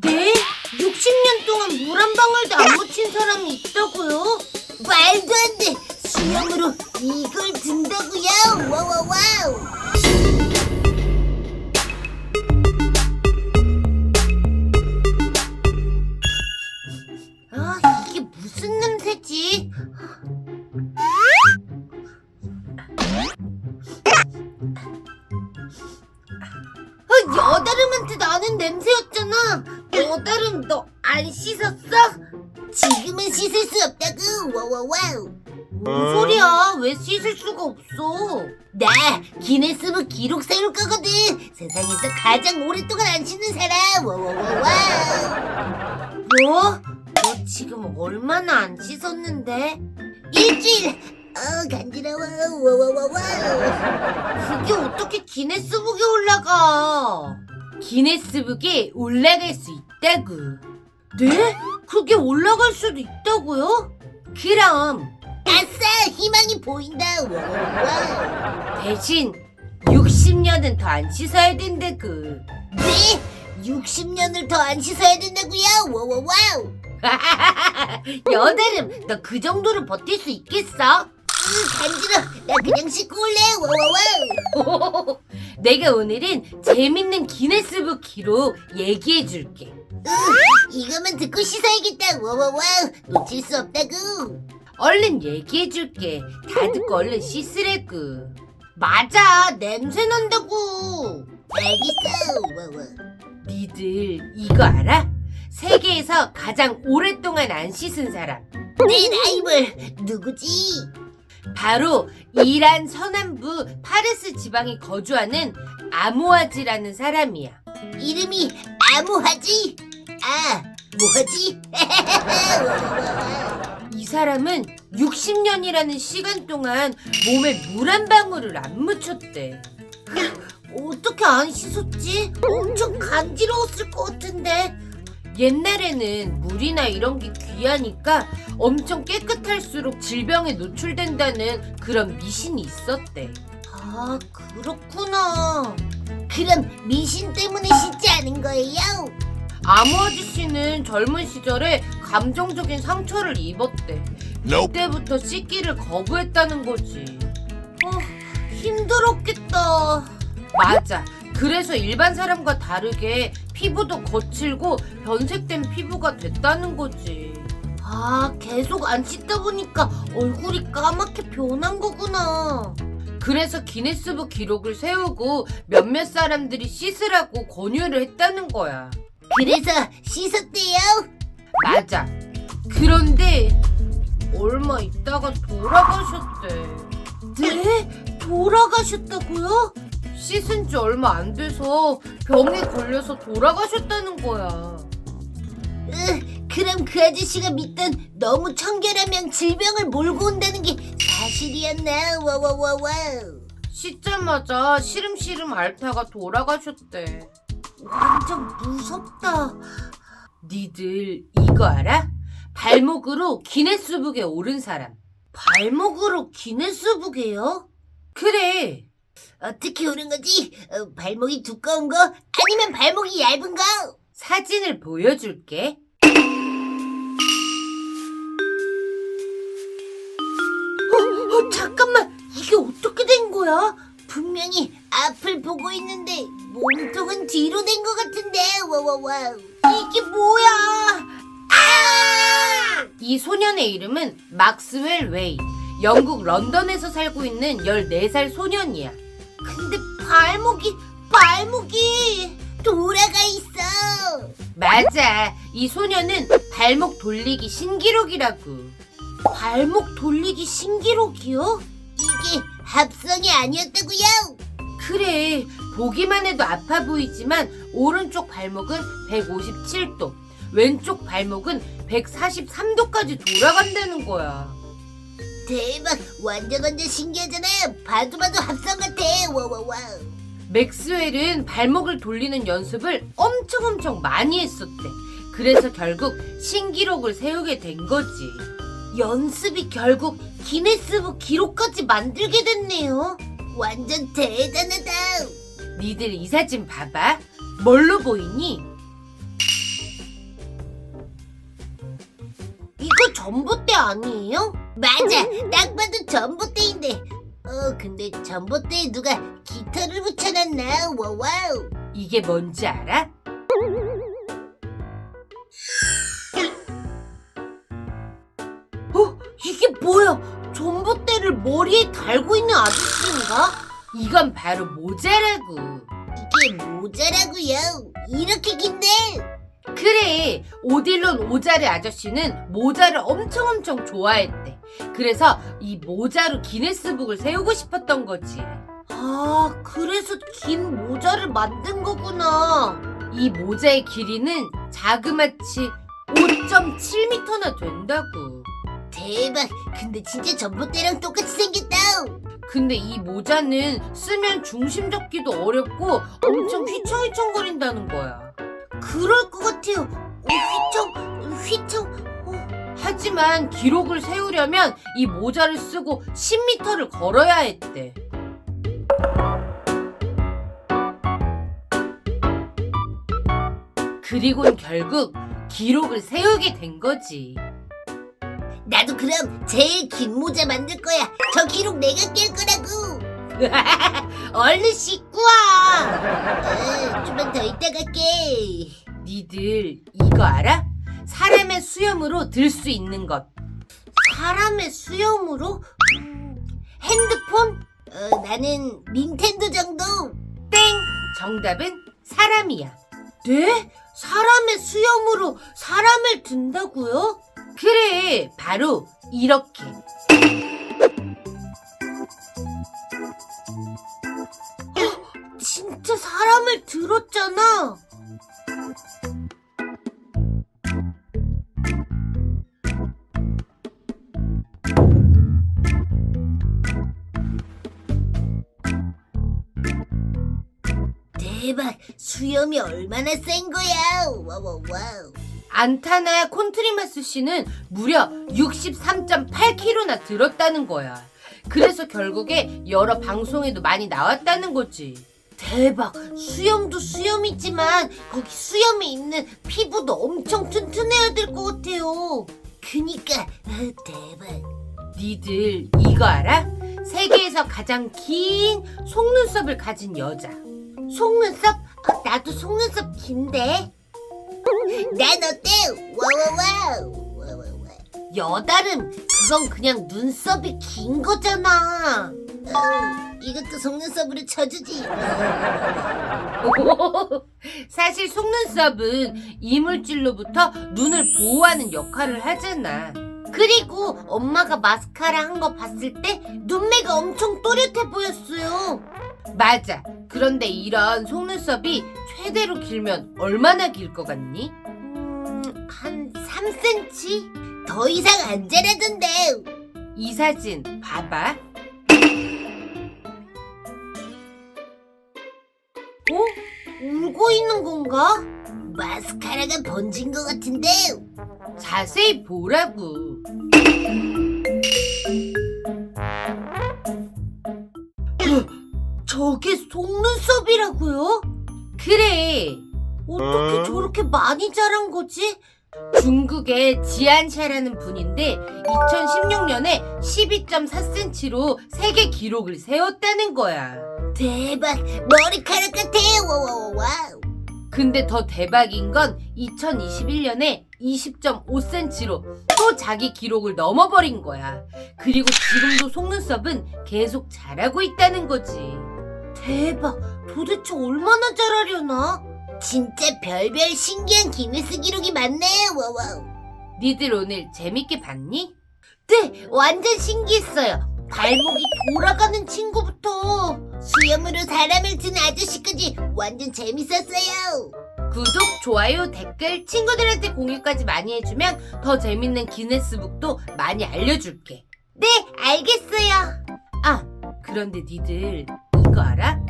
네? 60년 동안 물 한 방울도 안 묻힌 사람이 있다고요? 말도 안 돼! 수염으로 이걸 든다고요? 와와와우! 아, 이게 무슨 냄새지? 왜 씻을 수가 없어? 나 기네스북 기록 세울 거거든. 세상에서 가장 오랫동안 안 씻는 사람. 와와와와. 뭐? 너 지금 얼마나 안 씻었는데? 일주일. 어 간지러워. 와와와와. 그게 어떻게 기네스북에 올라가? 기네스북에 올라갈 수 있다고. 네? 그게 올라갈 수도 있다고요? 그럼. 아싸! 희망이 보인다. 와와와. 대신 60년은 더 안 씻어야 된다고. 네? 60년을 더 안 씻어야 된다고요? 와와와우. 여드름, 너 그 정도로 버틸 수 있겠어? 으, 간지러. 나 그냥 씻고 올래. 와와와우. 내가 오늘은 재밌는 기네스북 기록 얘기해 줄게. 이거만 듣고 씻어야겠다. 와와와우. 놓칠 수 없다고. 얼른 얘기해 줄게. 다 듣고 얼른 씻으래구. 맞아. 냄새 난다고. 알겠어. 와와. 니들 이거 알아? 세계에서 가장 오랫동안 안 씻은 사람. 내 라이벌 누구지? 바로 이란 서남부 파르스 지방에 거주하는 아모아지라는 사람이야. 이름이 아모하지? 아, 뭐하지? 이 사람은 60년이라는 시간 동안 몸에 물 한 방울을 안 묻혔대. 어떻게 안 씻었지? 엄청 간지러웠을 것 같은데. 옛날에는 물이나 이런 게 귀하니까 엄청 깨끗할수록 질병에 노출된다는 그런 미신이 있었대. 아, 그렇구나. 그럼 미신 때문에 씻지 않은 거예요? 아무 아저씨는 젊은 시절에 감정적인 상처를 입었대. 그때부터 씻기를 거부했다는 거지. 어, 힘들었겠다. 맞아. 그래서 일반 사람과 다르게 피부도 거칠고 변색된 피부가 됐다는 거지. 아, 계속 안 씻다 보니까 얼굴이 까맣게 변한 거구나. 그래서 기네스북 기록을 세우고 몇몇 사람들이 씻으라고 권유를 했다는 거야. 그래서 씻었대요? 맞아. 그런데 얼마 있다가 돌아가셨대. 네? 돌아가셨다고요? 씻은 지 얼마 안 돼서 병에 걸려서 돌아가셨다는 거야. 그럼 그 아저씨가 믿던 너무 청결하면 질병을 몰고 온다는 게 사실이었나? 와와와와. 씻자마자 시름시름 앓다가 돌아가셨대. 완전 무섭다. 니들 이거 알아? 발목으로 기네스북에 오른 사람. 발목으로 기네스북에요? 그래. 어떻게 오른 거지? 어, 발목이 두꺼운 거? 아니면 발목이 얇은 거? 사진을 보여줄게. 어, 어, 잠깐만. 이게 어떻게 된 거야? 분명히 앞을 보고 있는데 몸통은 뒤로 된 것 같은데. 와와와. 이게 뭐야? 아! 이 소년의 이름은 막스웰 웨이. 영국 런던에서 살고 있는 14살 소년이야. 근데 발목이 발목이 돌아가 있어. 맞아. 이 소년은 발목 돌리기 신기록이라고. 발목 돌리기 신기록이요? 이게 합성이 아니었다고요? 그래. 보기만 해도 아파 보이지만 오른쪽 발목은 157도, 왼쪽 발목은 143도까지 돌아간다는 거야. 대박! 완전 완전 신기하잖아요. 봐도 봐도 합성 같아. 와와와. 맥스웰은 발목을 돌리는 연습을 엄청 엄청 많이 했었대. 그래서 결국 신기록을 세우게 된 거지. 연습이 결국 기네스북 기록까지 만들게 됐네요. 완전 대단하다. 니들 이 사진 봐봐. 뭘로 보이니? 이거 전봇대 아니에요? 맞아. 딱 봐도 전봇대인데. 어, 근데 전봇대에 누가 깃털을 붙여놨나? 와우. 이게 뭔지 알아? 어? 이게 뭐야? 전봇대를 머리에 달고 있는 아저씨인가? 이건 바로 모자라고. 이게 모자라고요. 이렇게 긴데? 그래, 오딜론 오자르 아저씨는 모자를 엄청 엄청 좋아했대. 그래서 이 모자로 기네스북을 세우고 싶었던 거지. 아, 그래서 긴 모자를 만든 거구나. 이 모자의 길이는 자그마치 5.7m나 된다고. 대박. 근데 진짜 전봇대랑 똑같이 생겼다. 근데 이 모자는 쓰면 중심 잡기도 어렵고 엄청 휘청휘청거린다는 거야. 그럴 것 같아요. 어, 휘청, 휘청. 하지만 기록을 세우려면 이 모자를 쓰고 10m를 걸어야 했대. 그리곤 결국 기록을 세우게 된 거지. 나도 그럼 제일 긴 모자 만들 거야. 저 기록 내가 깰 거라고. 얼른 씻고 와. 어, 좀만 더 이따 갈게. 니들 이거 알아? 사람의 수염으로 들 수 있는 것. 사람의 수염으로? 음, 핸드폰? 어, 나는 닌텐도 정도. 땡! 정답은 사람이야. 네? 사람의 수염으로 사람을 든다고요? 그래, 바로 이렇게. 진짜 사람을 들었잖아. 대박, 수염이 얼마나 센 거야. 와와와우. 안타나 콘트리마스 씨는 무려 63.8kg나 들었다는 거야. 그래서 결국에 여러 방송에도 많이 나왔다는 거지. 대박, 수염도 수염이지만 거기 수염에 있는 피부도 엄청 튼튼해야 될 것 같아요. 그니까 아, 대박. 니들 이거 알아? 세계에서 가장 긴 속눈썹을 가진 여자. 속눈썹? 아, 나도 속눈썹 긴데. 난 어때? 와와와우. 와와와. 여다름, 그건 그냥 눈썹이 긴 거잖아. 어, 이것도 속눈썹으로 쳐주지. 사실 속눈썹은 이물질로부터 눈을 보호하는 역할을 하잖아. 그리고 엄마가 마스카라 한 거 봤을 때 눈매가 엄청 또렷해 보였어요. 맞아. 그런데 이런 속눈썹이 최대로 길면 얼마나 길 것 같니? 음, 한 3cm? 더 이상 안 자라던데. 이 사진 봐봐. 어? 울고 있는 건가? 마스카라가 번진 것 같은데. 자세히 보라고. 저게 속눈썹이라고요? 그래. 어떻게 어? 저렇게 많이 자란 거지? 중국의 지안샤라는 분인데 2016년에 12.4cm로 세계 기록을 세웠다는 거야. 대박, 머리카락 같아. 와와와와. 근데 더 대박인 건 2021년에 20.5cm로 또 자기 기록을 넘어버린 거야. 그리고 지금도 속눈썹은 계속 자라고 있다는 거지. 대박, 도대체 얼마나 자라려나? 진짜 별별 신기한 기네스 기록이 많네. 와와우. 니들 오늘 재밌게 봤니? 네, 완전 신기했어요. 발목이 돌아가는 친구부터 수염으로 사람을 든 아저씨까지 완전 재밌었어요. 구독, 좋아요, 댓글, 친구들한테 공유까지 많이 해주면 더 재밌는 기네스북도 많이 알려줄게. 네, 알겠어요. 아, 그런데 니들 이거 알아?